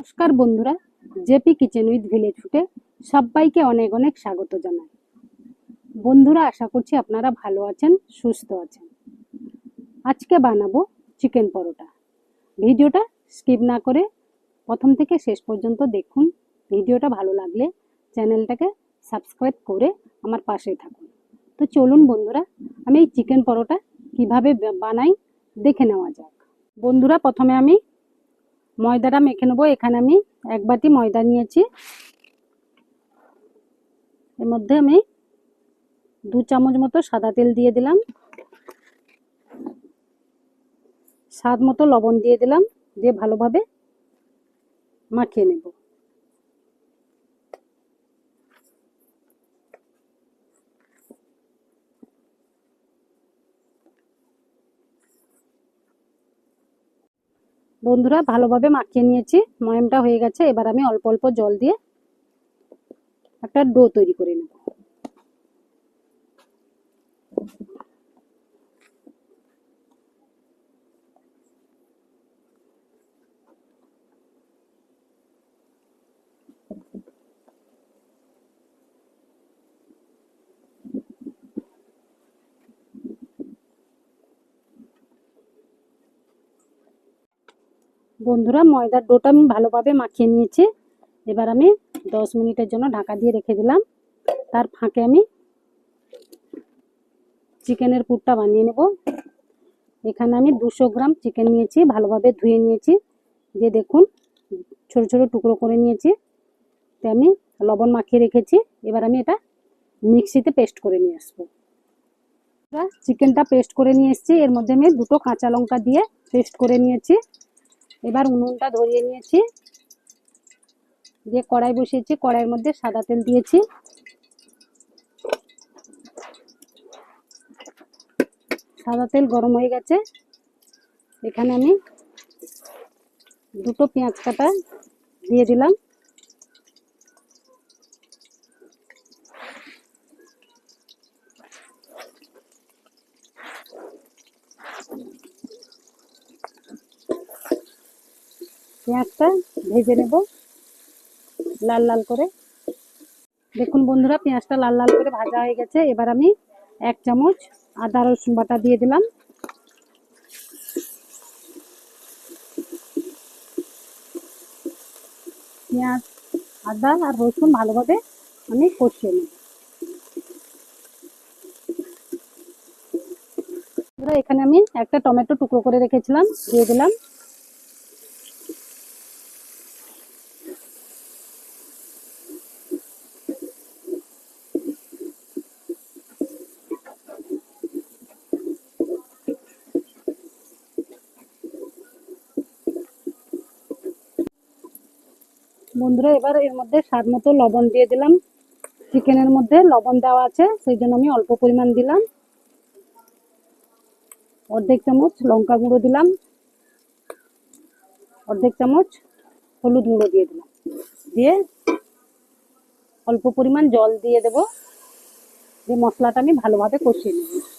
নমস্কার বন্ধুরা, JP kitchen with village ফুটে সবাইকে অনেক অনেক স্বাগত জানাই। বন্ধুরা, আশা করছি আপনারা ভালো আছেন, সুস্থ আছেন। আজকে বানাবো চিকেন পরোটা। ভিডিওটা স্কিপ না করে প্রথম থেকে শেষ পর্যন্ত দেখুন। ভিডিওটা ভালো লাগলে চ্যানেলটাকে সাবস্ক্রাইব করে আমার পাশে থাকুন। তো চলুন বন্ধুরা, আমি এই চিকেন পরোটা কীভাবে বানাই দেখে নেওয়া যাক। বন্ধুরা, প্রথমে আমি ময়দাটা মেখে নেব। এখানে আমি এক বাটি ময়দা নিয়েছি। এর মধ্যে আমি দু চামচ মতো সাদা তেল দিয়ে দিলাম। স্বাদ মতো লবণ দিয়ে দিলাম। দিয়ে ভালোভাবে মাখিয়ে নেব। বন্ধুরা, ভালোভাবে মাখিয়ে নিয়েছি। ময়মটা হয়ে গেছে। এবার আমি অল্প অল্প জল দিয়ে একটা ডো তৈরি করে নেব। বন্ধুরা ময়দার ডোটা আমি ভালোভাবে মাখিয়ে নিয়েছি। এবার আমি দশ মিনিটের জন্য ঢাকা দিয়ে রেখে দিলাম। তার ফাঁকে আমি চিকেনের পুরটা বানিয়ে নেব। এখানে আমি দুশো গ্রাম চিকেন নিয়েছি, ভালোভাবে ধুয়ে নিয়েছি। দিয়ে দেখুন, ছোট ছোট টুকরো করে নিয়েছি। তো আমি লবণ মাখিয়ে রেখেছি। এবার আমি এটা মিক্সিতে পেস্ট করে নিয়ে আসব। চিকেনটা পেস্ট করে নিয়ে এসেছি। এর মধ্যে আমি দুটো কাঁচা লঙ্কা দিয়ে পেস্ট করে নিয়েছি। এবার উনুনটা ধরিয়ে নিয়েছি। দিয়ে কড়াই বসিয়েছি, কড়াইয়ের মধ্যে সাদা তেল দিয়েছি। সাদা তেল গরম হয়ে গেছে। এখানে আমি দুটো পেঁয়াজ কাটা দিয়ে দিলাম পেঁয়াজটা ভেজে নেব। লাল লাল করে। দেখুন বন্ধুরা, পেঁয়াজটা লাল লাল করে ভাজা হয়ে গেছে। এবার আমি এক চামচ আদা রসুন বাটা দিয়ে দিলাম। পেঁয়াজ, আদা আর রসুন ভালোভাবে আমি কষিয়ে নেব। এখানে আমি একটা টমেটো টুকরো করে রেখেছিলাম, দিয়ে দিলাম। বন্ধুরা, এবার এর মধ্যে স্বাদ মতো লবণ দিয়ে দিলাম। চিকেনের মধ্যে লবণ দেওয়া আছে, সেই জন্য আমি অল্প পরিমাণ দিলাম। অর্ধেক চামচ লঙ্কা গুঁড়ো দিলাম। অর্ধেক চামচ হলুদ গুঁড়ো দিয়ে দিলাম। দিয়ে অল্প পরিমাণ জল দিয়ে দেব। দিয়ে মশলাটা আমি ভালোভাবে কষিয়ে নেব।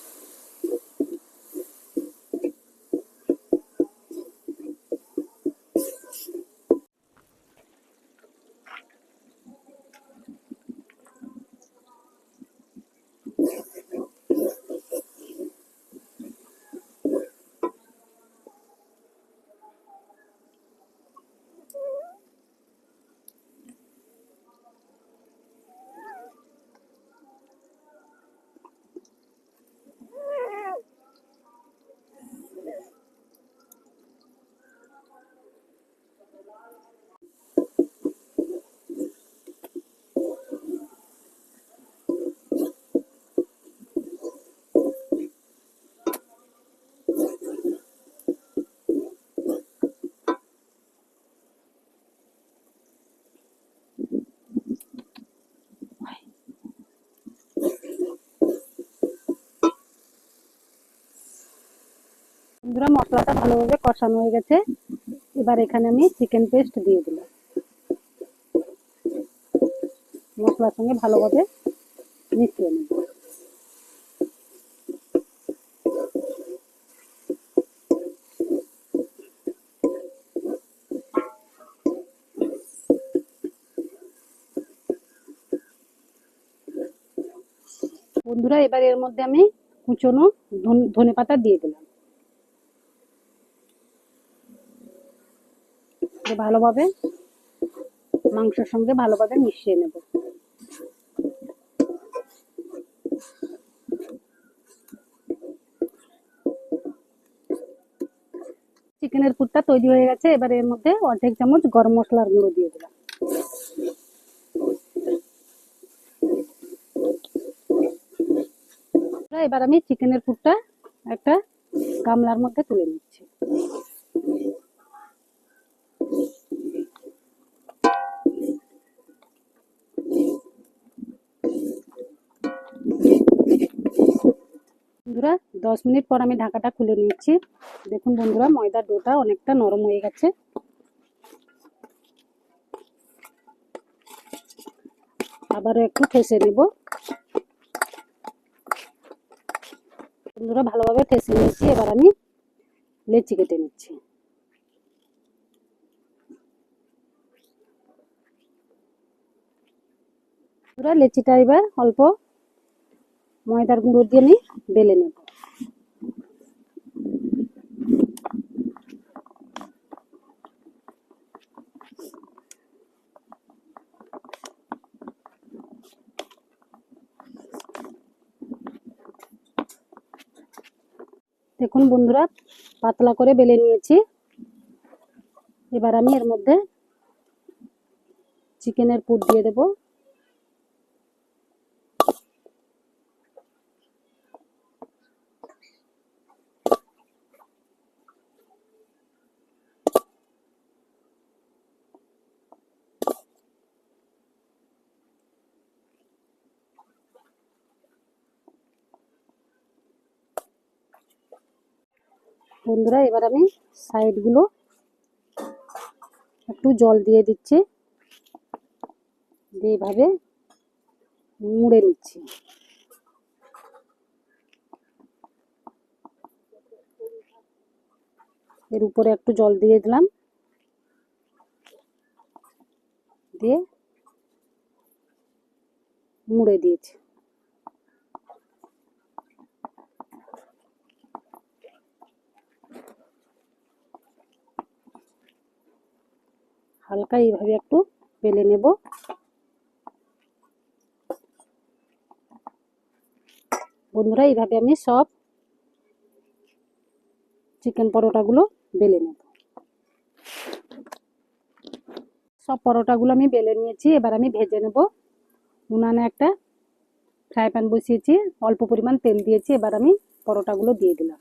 বন্ধুরা, মশলাটা ভালোভাবে কষানো হয়ে গেছে। এবার এখানে আমি চিকেন পেস্ট দিয়ে দিলাম। মশলার সঙ্গে ভালোভাবে মিশিয়ে নেব বন্ধুরা, এবার এর মধ্যে আমি কুচনো ধনে পাতা দিয়ে দিলাম। দিয়ে ভালোভাবে, মাংসের সঙ্গে ভালোভাবে মিশিয়ে নেব। চিকেনের পুরটা তৈরি হয়ে গেছে, এবার এর মধ্যে অর্ধেক চামচ গরম মশলার গুঁড়ো দিয়ে দিলাম। এবার আমি চিকেনের পুরটা একটা গামলার মধ্যে তুলে নিচ্ছি। বন্ধুরা, দশ মিনিট পর আমি ঢাকাটা খুলে নিচ্ছি দেখুন বন্ধুরা ময়দার ডোটা অনেকটা নরম হয়ে গেছে। আবারও একটু ঠেসে নেব। বন্ধুরা, ভালোভাবে ঠেসে নিয়েছি। এবার আমি লেচি কেটে নিচ্ছি। লেচিটা এবার অল্প ময়দার গুঁড়ো দিয়ে আমি বেলে নেব। দেখুন বন্ধুরা, পাতলা করে বেলে নিয়েছি। এবার আমি এর মধ্যে চিকেনের পুর দিয়ে দেবো। বন্ধুরা, এবার আমি সাইডগুলো একটু জল দিয়ে দিচ্ছি। দিয়ে এভাবে মুড়ে নিচ্ছি। এর উপরে একটু জল দিয়ে দিলাম। দিয়ে মুড়ে দিয়েছি। হালকা এইভাবে একটু বেলে নেব। বন্ধুরা, এইভাবে আমি সব চিকেন পরোটাগুলো বেলে নেব। সব পরোটাগুলো আমি বেলে নিয়েছি, এবার আমি ভেজে নেব। উনানে একটা ফ্রাই প্যান বসিয়েছি, অল্প পরিমাণ তেল দিয়েছি, এবার আমি পরোটাগুলো দিয়ে দিলাম।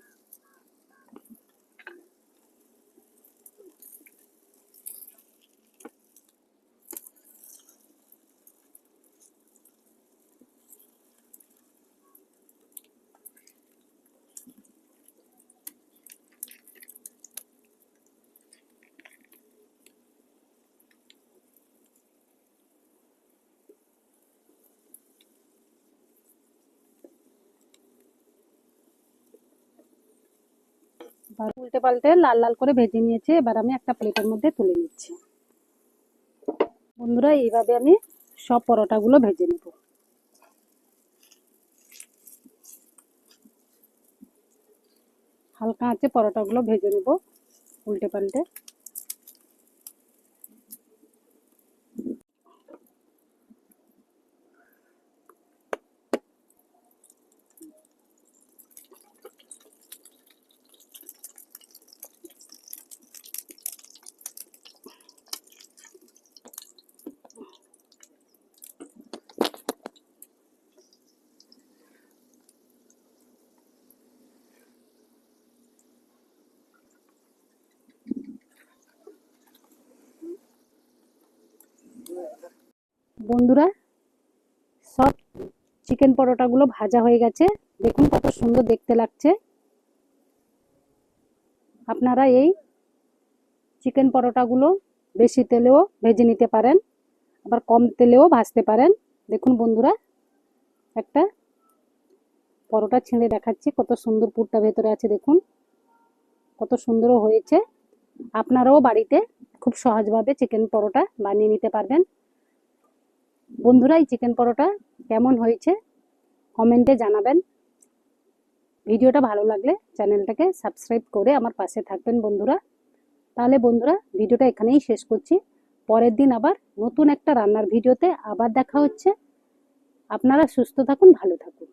এবার উল্টে পাল্টে লাল লাল করে ভেজে নিয়েছি। এবার আমি একটা প্লেটের মধ্যে তুলে নিচ্ছি। বন্ধুরা, এইভাবে আমি সব পরোটাগুলো ভেজে নেব। হালকা আছে পরোটাগুলো ভেজে নেব উল্টে পাল্টে। বন্ধুরা, সব চিকেন পরোটাগুলো ভাজা হয়ে গেছে। দেখুন কত সুন্দর দেখতে লাগছে। আপনারা এই চিকেন পরোটাগুলো বেশি তেলেও ভেজে নিতে পারেন, আবার কম তেলেও ভাজতে পারেন। দেখুন বন্ধুরা, একটা পরোটা ছিঁড়ে দেখাচ্ছি, কত সুন্দর পুরটা ভেতরে আছে, দেখুন। কত সুন্দরও হয়েছে। আপনারাও বাড়িতে খুব সহজভাবে চিকেন পরোটা বানিয়ে নিতে পারবেন। বন্ধুরা এই চিকেন পরোটা কেমন হয়েছে কমেন্টে জানাবেন। ভিডিওটা ভালো লাগলে চ্যানেলটাকে সাবস্ক্রাইব করে আমার পাশে থাকবেন বন্ধুরা। তাহলে বন্ধুরা, ভিডিওটা এখানেই শেষ করছি। পরের দিন আবার নতুন একটা রান্নার ভিডিওতে আবার দেখা হচ্ছে। আপনারা সুস্থ থাকুন, ভালো থাকুন।